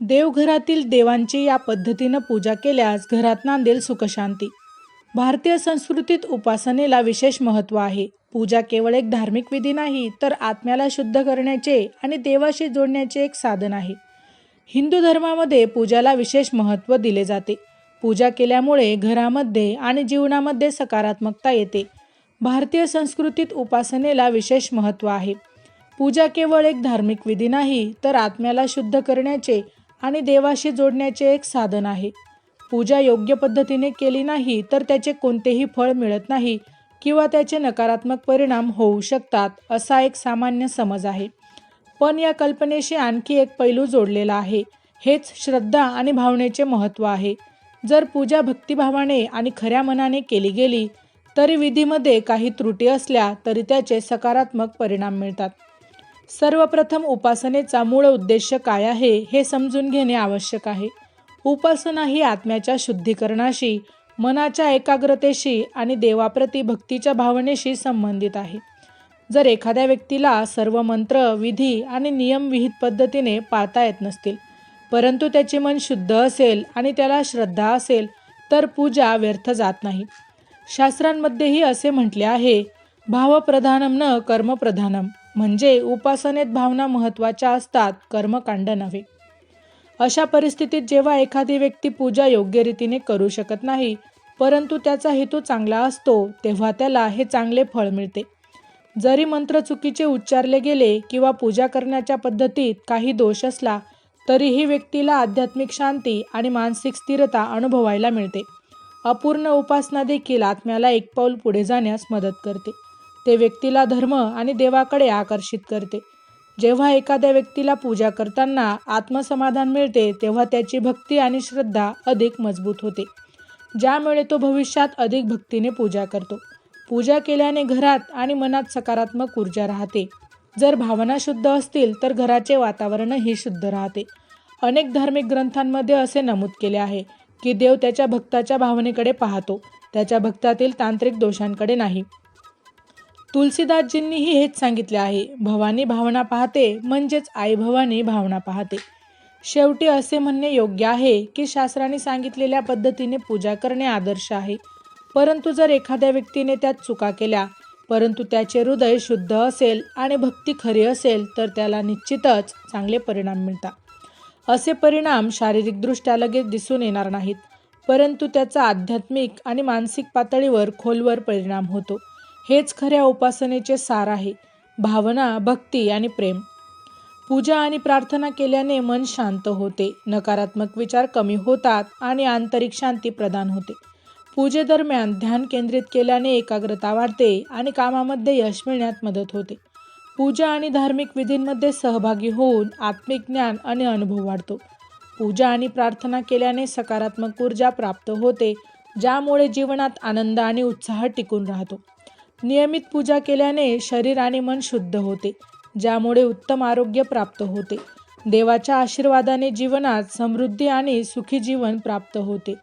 देवघरातील देवांची या पद्धतीनं पूजा केल्यास घरात नांदेल सुखशांती. भारतीय संस्कृतीत उपासनेला विशेष महत्त्व आहे. पूजा केवळ एक धार्मिक विधी नाही तर आत्म्याला शुद्ध करण्याचे आणि देवाशी जोडण्याचे एक साधन आहे. हिंदू धर्मामध्ये पूजाला विशेष महत्त्व दिले जाते. पूजा केल्यामुळे घरामध्ये आणि जीवनामध्ये सकारात्मकता येते. भारतीय संस्कृतीत उपासनेला विशेष महत्त्व आहे. पूजा केवळ एक धार्मिक विधी नाही तर आत्म्याला शुद्ध करण्याचे आणि देवाशी जोडण्याचे एक साधन आहे. पूजा योग्य पद्धतीने केली नाही तर त्याचे कोणतेही फळ मिळत नाही किंवा त्याचे नकारात्मक परिणाम होऊ शकतात असा एक सामान्य समज आहे. पण या कल्पनेशी आणखी एक पैलू जोडलेला आहे. हेच श्रद्धा आणि भावनेचे महत्त्व आहे. जर पूजा भक्तिभावाने आणि खऱ्या मनाने केली गेली तरी विधीमध्ये काही त्रुटी असल्या तरी त्याचे सकारात्मक परिणाम मिळतात. सर्वप्रथम उपासनेचा मूळ उद्देश काय आहे हे समजून घेणे आवश्यक आहे. उपासना ही आत्म्याच्या शुद्धीकरणाशी मनाच्या एकाग्रतेशी आणि देवाप्रती भक्तीच्या भावनेशी संबंधित आहे. जर एखाद्या व्यक्तीला सर्व मंत्र विधी आणि नियम विहित पद्धतीने पाळता येत नसतील परंतु त्याचे मन शुद्ध असेल आणि त्याला श्रद्धा असेल तर पूजा व्यर्थ जात नाही. शास्त्रांमध्येही असे म्हटले आहे भावप्रधानम न कर्मप्रधानम. म्हणजे उपासनेत भावना महत्त्वाच्या असतात कर्मकांड नव्हे. अशा परिस्थितीत जेव्हा एखादी व्यक्ती पूजा योग्य रीतीने करू शकत नाही परंतु त्याचा हेतू चांगला असतो तेव्हा त्याला हे चांगले फळ मिळते. जरी मंत्र चुकीचे उच्चारले गेले किंवा पूजा करण्याच्या पद्धतीत काही दोष असला तरीही व्यक्तीला आध्यात्मिक शांती आणि मानसिक स्थिरता अनुभवायला मिळते. अपूर्ण उपासना देखील आत्म्याला एक पाऊल पुढे जाण्यास मदत करते. ते व्यक्तीला धर्म आणि देवाकडे आकर्षित करते. जेव्हा एखाद्या व्यक्तीला पूजा करताना आत्मसमाधान मिळते तेव्हा त्याची भक्ती आणि श्रद्धा अधिक मजबूत होते. ज्यामुळे तो भविष्यात अधिक भक्तीने पूजा करतो. पूजा केल्याने घरात आणि मनात सकारात्मक ऊर्जा राहते. जर भावना शुद्ध असतील तर घराचे वातावरणही शुद्ध राहते. अनेक धार्मिक ग्रंथांमध्ये असे नमूद केले आहे की देव त्याच्या भक्ताच्या भावनेकडे पाहतो. त्याच्या भक्तातील तांत्रिक दोषांकडे नाही. तुलसीदासजींनीही हेच सांगितले आहे भवानी भावना पाहते म्हणजेच आई भवानी भावना पाहते. शेवटी असे म्हणणे योग्य आहे की शास्त्राने सांगितलेल्या पद्धतीने पूजा करणे आदर्श आहे. परंतु जर एखाद्या व्यक्तीने त्यात चुका केल्या परंतु त्याचे हृदय शुद्ध असेल आणि भक्ती खरी असेल तर त्याला निश्चितच चांगले परिणाम मिळतात. असे परिणाम शारीरिकदृष्ट्या लगेच दिसून येणार नाहीत परंतु त्याचा आध्यात्मिक आणि मानसिक पातळीवर खोलवर परिणाम होतो. हेच खऱ्या उपासनेचे सार आहे. भावना भक्ती आणि प्रेम. पूजा आणि प्रार्थना केल्याने मन शांत होते. नकारात्मक विचार कमी होतात आणि आंतरिक शांती प्रदान होते. पूजेदरम्यान ध्यान केंद्रित केल्याने एकाग्रता वाढते आणि कामामध्ये यश मिळण्यात मदत होते. पूजा आणि धार्मिक विधींमध्ये सहभागी होऊन आत्मिक ज्ञान आणि अनुभव वाढतो. पूजा आणि प्रार्थना केल्याने सकारात्मक ऊर्जा प्राप्त होते ज्यामुळे जीवनात आनंद आणि उत्साह टिकून राहतो. नियमित पूजा केल्याने शरीर आणि मन शुद्ध होते ज्यामुळे उत्तम आरोग्य प्राप्त होते. देवाच्या आशीर्वादाने जीवनात समृद्धी आणि सुखी जीवन प्राप्त होते.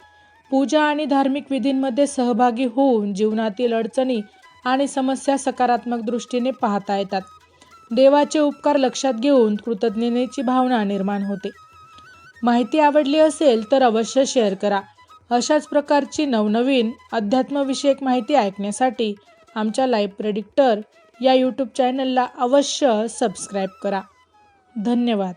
पूजा आणि धार्मिक विधींमध्ये सहभागी होऊन जीवनातील अडचणी आणि समस्या सकारात्मक दृष्टीने पाहता येतात. देवाचे उपकार लक्षात घेऊन कृतज्ञतेची भावना निर्माण होते. माहिती आवडली असेल तर अवश्य शेअर करा. अशाच प्रकारची नवनवीन अध्यात्मविषयक माहिती ऐकण्यासाठी आमच्या लाईव्ह प्रेडिक्टर या यूट्यूब चॅनलला अवश्य सबस्क्राईब करा. धन्यवाद.